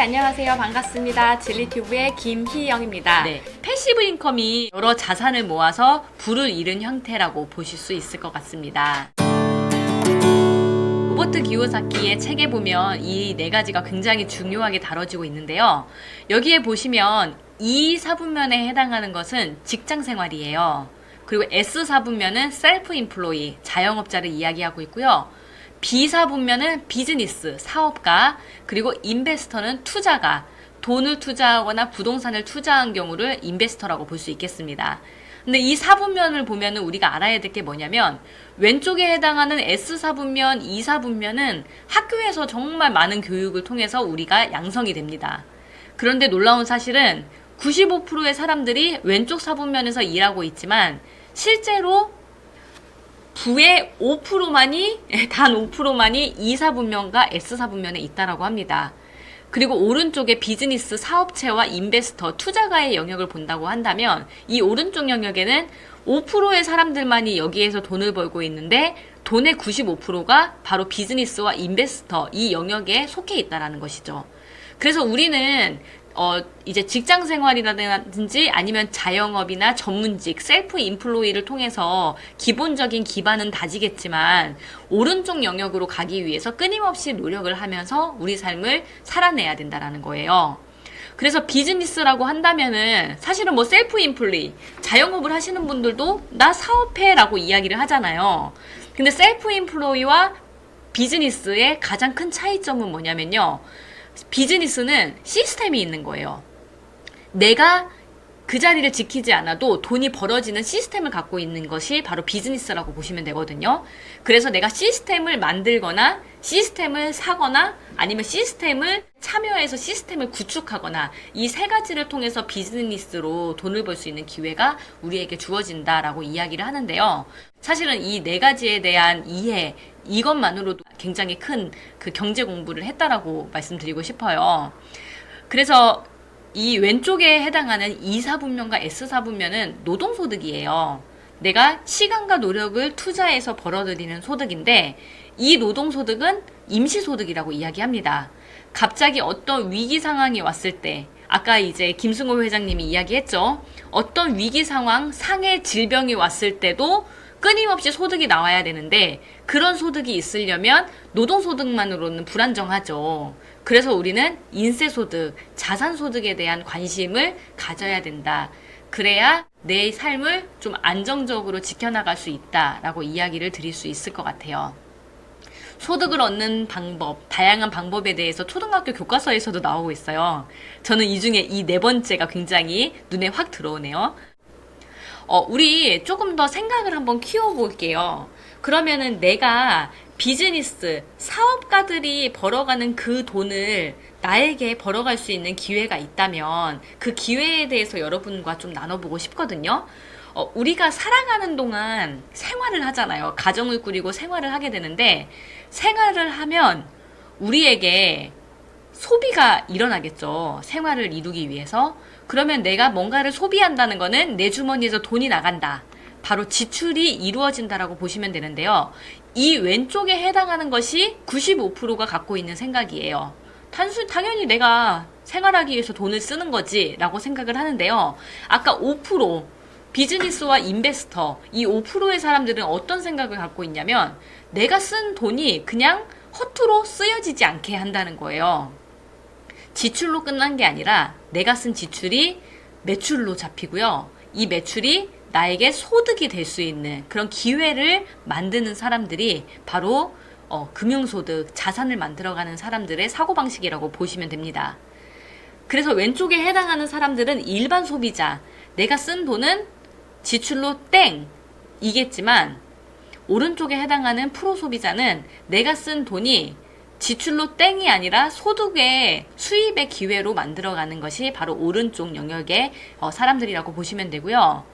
안녕하세요. 반갑습니다. 진리튜브의 김희영입니다. 네, 패시브 인컴이 여러 자산을 모아서 부를 잃은 형태라고 보실 수 있을 것 같습니다. 로버트 기요사키의 책에 보면 이 네 가지가 굉장히 중요하게 다뤄지고 있는데요. 여기에 보시면 E 사분면에 해당하는 것은 직장 생활이에요. 그리고 S 사분면은 셀프 인플로이, 자영업자를 이야기하고 있고요. B 사 분면은 비즈니스, 사업가, 그리고 인베스터는 투자가, 돈을 투자하거나 부동산을 투자한 경우를 인베스터라고 볼 수 있겠습니다. 근데 이 사분면을 보면은 우리가 알아야 될 게 뭐냐면 왼쪽에 해당하는 S 사분면, E 사분면은 학교에서 정말 많은 교육을 통해서 우리가 양성이 됩니다. 그런데 놀라운 사실은 95%의 사람들이 왼쪽 사분면에서 일하고 있지만 실제로 부의 5%만이 단 5%만이 E 사분면과 S 사 분면에 있다라고 합니다. 그리고 오른쪽에 비즈니스 사업체와 인베스터 투자가의 영역을 본다고 한다면 이 오른쪽 영역에는 5%의 사람들만이 여기에서 돈을 벌고 있는데 돈의 95%가 바로 비즈니스와 인베스터 이 영역에 속해 있다라는 것이죠. 그래서 우리는 어, 이제 직장 생활이라든지 아니면 자영업이나 전문직, 셀프 인플로이를 통해서 기본적인 기반은 다지겠지만 오른쪽 영역으로 가기 위해서 끊임없이 노력을 하면서 우리 삶을 살아내야 된다라는 거예요. 그래서 비즈니스라고 한다면은 사실은 뭐 셀프 인플리 자영업을 하시는 분들도 나 사업해라고 이야기를 하잖아요. 근데 셀프 인플로이와 비즈니스의 가장 큰 차이점은 뭐냐면요. 비즈니스는 시스템이 있는 거예요. 내가 그 자리를 지키지 않아도 돈이 벌어지는 시스템을 갖고 있는 것이 바로 비즈니스라고 보시면 되거든요. 그래서 내가 시스템을 만들거나 시스템을 사거나 아니면 시스템을 참여해서 시스템을 구축하거나 이 세 가지를 통해서 비즈니스로 돈을 벌 수 있는 기회가 우리에게 주어진다라고 이야기를 하는데요. 사실은 이 네 가지에 대한 이해, 이것만으로도 굉장히 큰 그 경제 공부를 했다라고 말씀드리고 싶어요. 그래서 이 왼쪽에 해당하는 E 사분면과 S 사분면은 노동소득이에요. 내가 시간과 노력을 투자해서 벌어들이는 소득인데 이 노동소득은 임시소득이라고 이야기합니다. 갑자기 어떤 위기 상황이 왔을 때 아까 이제 김승호 회장님이 이야기했죠. 어떤 위기 상황, 상해 질병이 왔을 때도 끊임없이 소득이 나와야 되는데 그런 소득이 있으려면 노동소득만으로는 불안정하죠. 그래서 우리는 인세소득, 자산소득에 대한 관심을 가져야 된다. 그래야 내 삶을 좀 안정적으로 지켜나갈 수 있다라고 이야기를 드릴 수 있을 것 같아요. 소득을 얻는 방법, 다양한 방법에 대해서 초등학교 교과서에서도 나오고 있어요. 저는 이 중에 이 네 번째가 굉장히 눈에 확 들어오네요. 어, 우리 조금 더 생각을 한번 키워볼게요. 그러면은 내가 비즈니스, 사업가들이 벌어가는 그 돈을 나에게 벌어갈 수 있는 기회가 있다면 그 기회에 대해서 여러분과 좀 나눠보고 싶거든요. 어, 우리가 살아가는 동안 생활을 하잖아요. 가정을 꾸리고 생활을 하게 되는데 생활을 하면 우리에게 소비가 일어나겠죠. 생활을 이루기 위해서. 그러면 내가 뭔가를 소비한다는 거는 내 주머니에서 돈이 나간다. 바로 지출이 이루어진다라고 보시면 되는데요. 이 왼쪽에 해당하는 것이 95%가 갖고 있는 생각이에요. 단순, 당연히 내가 생활하기 위해서 돈을 쓰는 거지 라고 생각을 하는데요. 아까 5% 비즈니스와 인베스터 이 5%의 사람들은 어떤 생각을 갖고 있냐면 내가 쓴 돈이 그냥 허투루 쓰여지지 않게 한다는 거예요. 지출로 끝난 게 아니라 내가 쓴 지출이 매출로 잡히고요. 이 매출이 나에게 소득이 될 수 있는 그런 기회를 만드는 사람들이 바로 어, 금융소득, 자산을 만들어가는 사람들의 사고방식이라고 보시면 됩니다. 그래서 왼쪽에 해당하는 사람들은 일반 소비자, 내가 쓴 돈은 지출로 땡! 이겠지만, 오른쪽에 해당하는 프로 소비자는 내가 쓴 돈이 지출로 땡이 아니라 소득의 수입의 기회로 만들어가는 것이 바로 오른쪽 영역의 어, 사람들이라고 보시면 되고요.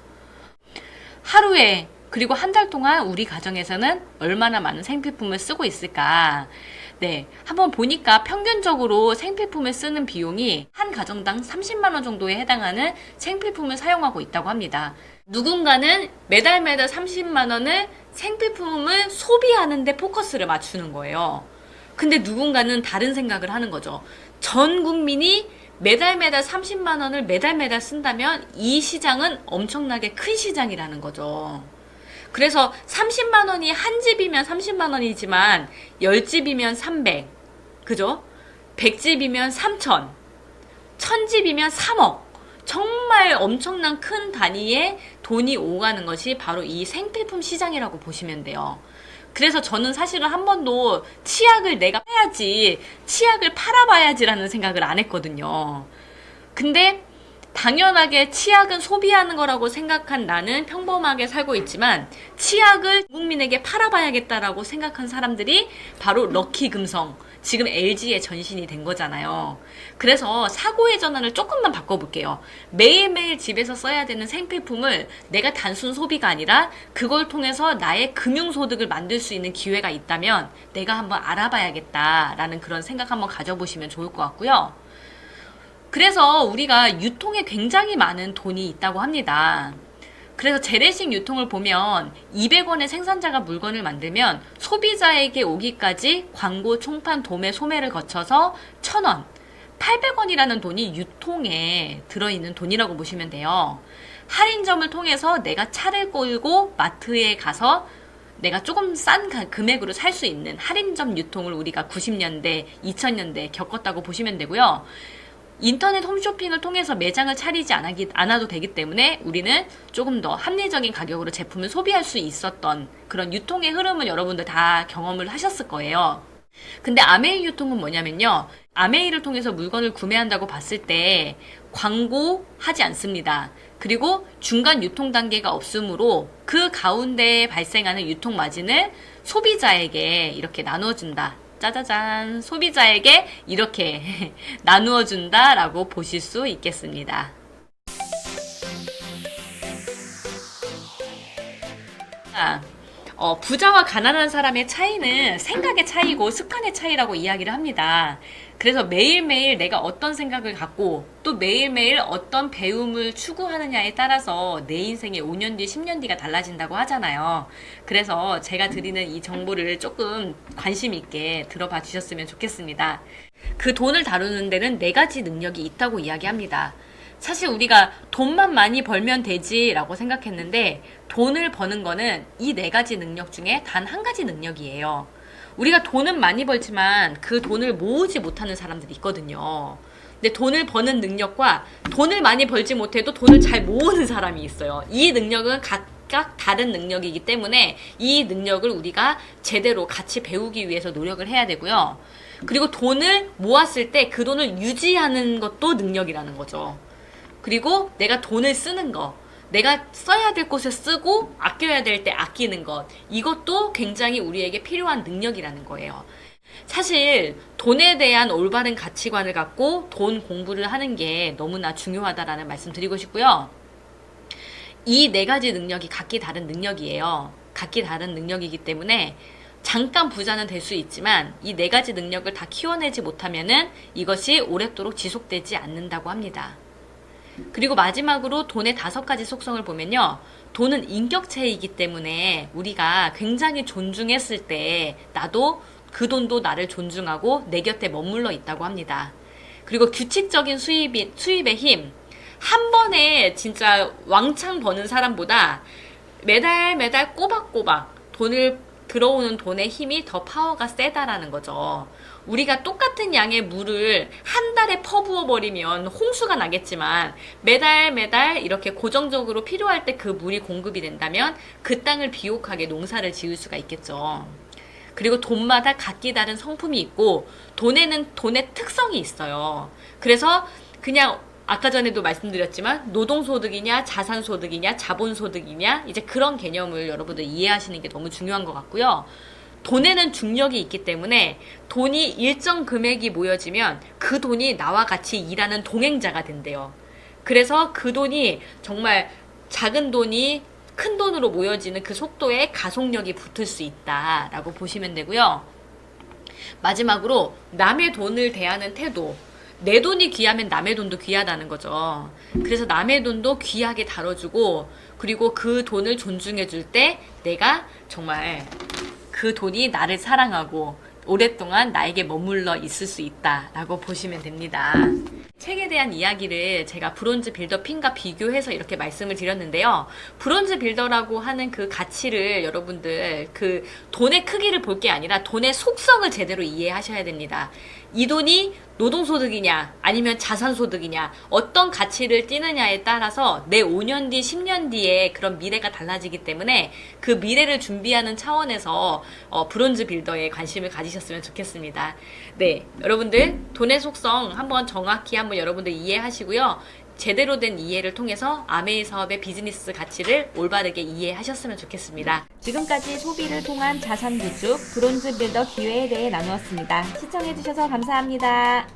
하루에 그리고 한 달 동안 우리 가정에서는 얼마나 많은 생필품을 쓰고 있을까? 네, 한번 보니까 평균적으로 생필품을 쓰는 비용이 한 가정당 30만 원 정도에 해당하는 생필품을 사용하고 있다고 합니다. 누군가는 매달 매달 30만 원을 생필품을 소비하는데 포커스를 맞추는 거예요. 근데 누군가는 다른 생각을 하는 거죠. 전 국민이 매달 매달 30만 원을 매달 매달 쓴다면 이 시장은 엄청나게 큰 시장이라는 거죠. 그래서 30만 원이 한 집이면 30만 원이지만 10집이면 300. 그죠? 100집이면 3천. 1000집이면 3억. 정말 엄청난 큰 단위의 돈이 오가는 것이 바로 이 생필품 시장이라고 보시면 돼요. 그래서 저는 사실은 한 번도 치약을 내가 사야지, 치약을 팔아봐야지라는 생각을 안 했거든요. 근데 당연하게 치약은 소비하는 거라고 생각한 나는 평범하게 살고 있지만 치약을 국민에게 팔아봐야겠다라고 생각한 사람들이 바로 럭키 금성, 지금 LG의 전신이 된 거잖아요. 그래서 사고의 전환을 조금만 바꿔볼게요. 매일매일 집에서 써야 되는 생필품을 내가 단순 소비가 아니라 그걸 통해서 나의 금융소득을 만들 수 있는 기회가 있다면 내가 한번 알아봐야겠다라는 그런 생각 한번 가져보시면 좋을 것 같고요. 그래서 우리가 유통에 굉장히 많은 돈이 있다고 합니다. 그래서 재래식 유통을 보면 200원의 생산자가 물건을 만들면 소비자에게 오기까지 광고, 총판, 도매, 소매를 거쳐서 1000원, 800원이라는 돈이 유통에 들어있는 돈이라고 보시면 돼요. 할인점을 통해서 내가 차를 끌고 마트에 가서 내가 조금 싼 가- 금액으로 살 수 있는 할인점 유통을 우리가 90년대, 2000년대 겪었다고 보시면 되고요. 인터넷 홈쇼핑을 통해서 매장을 차리지 않아기- 않아도 되기 때문에 우리는 조금 더 합리적인 가격으로 제품을 소비할 수 있었던 그런 유통의 흐름을 여러분들 다 경험을 하셨을 거예요. 근데 아메이 유통은 뭐냐면요. 아메이를 통해서 물건을 구매한다고 봤을 때 광고하지 않습니다. 그리고 중간 유통 단계가 없으므로 그 가운데에 발생하는 유통 마진을 소비자에게 이렇게 나눠준다. 짜자잔. 소비자에게 이렇게 나누어 준다라고 보실 수 있겠습니다. 아, 어, 부자와 가난한 사람의 차이는 생각의 차이고 습관의 차이라고 이야기를 합니다. 그래서 매일매일 내가 어떤 생각을 갖고 또 매일매일 어떤 배움을 추구하느냐에 따라서 내 인생의 5년 뒤, 10년 뒤가 달라진다고 하잖아요. 그래서 제가 드리는 이 정보를 조금 관심 있게 들어봐 주셨으면 좋겠습니다. 그 돈을 다루는 데는 네 가지 능력이 있다고 이야기합니다. 사실 우리가 돈만 많이 벌면 되지라고 생각했는데 돈을 버는 거는 이 네 가지 능력 중에 단 한 가지 능력이에요. 우리가 돈은 많이 벌지만 그 돈을 모으지 못하는 사람들이 있거든요. 근데 돈을 버는 능력과 돈을 많이 벌지 못해도 돈을 잘 모으는 사람이 있어요. 이 능력은 각각 다른 능력이기 때문에 이 능력을 우리가 제대로 같이 배우기 위해서 노력을 해야 되고요. 그리고 돈을 모았을 때 그 돈을 유지하는 것도 능력이라는 거죠. 그리고 내가 돈을 쓰는 거, 내가 써야 될 곳에 쓰고 아껴야 될 때 아끼는 것, 이것도 굉장히 우리에게 필요한 능력이라는 거예요. 사실 돈에 대한 올바른 가치관을 갖고 돈 공부를 하는 게 너무나 중요하다라는 말씀 드리고 싶고요. 이 네 가지 능력이 각기 다른 능력이에요. 각기 다른 능력이기 때문에 잠깐 부자는 될 수 있지만 이 네 가지 능력을 다 키워내지 못하면은 이것이 오랫도록 지속되지 않는다고 합니다. 그리고 마지막으로 돈의 다섯 가지 속성을 보면요. 돈은 인격체이기 때문에 우리가 굉장히 존중했을 때 나도 그 돈도 나를 존중하고 내 곁에 머물러 있다고 합니다. 그리고 규칙적인 수입이, 수입의 힘. 한 번에 진짜 왕창 버는 사람보다 매달 매달 꼬박꼬박 돈을 들어오는 돈의 힘이 더 파워가 세다라는 거죠. 우리가 똑같은 양의 물을 한 달에 퍼부어 버리면 홍수가 나겠지만 매달 매달 이렇게 고정적으로 필요할 때 그 물이 공급이 된다면 그 땅을 비옥하게 농사를 지을 수가 있겠죠. 그리고 돈마다 각기 다른 성품이 있고 돈에는 돈의 특성이 있어요. 그래서 그냥 아까 전에도 말씀드렸지만 노동소득이냐 자산소득이냐 자본소득이냐 이제 그런 개념을 여러분들 이해하시는 게 너무 중요한 것 같고요. 돈에는 중력이 있기 때문에 돈이 일정 금액이 모여지면 그 돈이 나와 같이 일하는 동행자가 된대요. 그래서 그 돈이 정말 작은 돈이 큰 돈으로 모여지는 그 속도에 가속력이 붙을 수 있다라고 보시면 되고요. 마지막으로 남의 돈을 대하는 태도. 내 돈이 귀하면 남의 돈도 귀하다는 거죠. 그래서 남의 돈도 귀하게 다뤄주고, 그리고 그 돈을 존중해 줄 때 내가 정말 그 돈이 나를 사랑하고, 오랫동안 나에게 머물러 있을 수 있다라고 보시면 됩니다. 책에 대한 이야기를 제가 브론즈 빌더 핀과 비교해서 이렇게 말씀을 드렸는데요. 브론즈 빌더라고 하는 그 가치를 여러분들 그 돈의 크기를 볼 게 아니라 돈의 속성을 제대로 이해하셔야 됩니다. 이 돈이 노동소득이냐 아니면 자산소득이냐 어떤 가치를 띠느냐에 따라서 내 5년 뒤 10년 뒤에 그런 미래가 달라지기 때문에 그 미래를 준비하는 차원에서 어, 브론즈 빌더에 관심을 가지셨으면 좋겠습니다. 네 여러분들 돈의 속성 한번 정확히 한번 여러분들 이해하시고요. 제대로 된 이해를 통해서 아메이 사업의 비즈니스 가치를 올바르게 이해하셨으면 좋겠습니다. 지금까지 소비를 통한 자산 구축 브론즈 빌더 기회에 대해 나누었습니다. 시청해주셔서 감사합니다.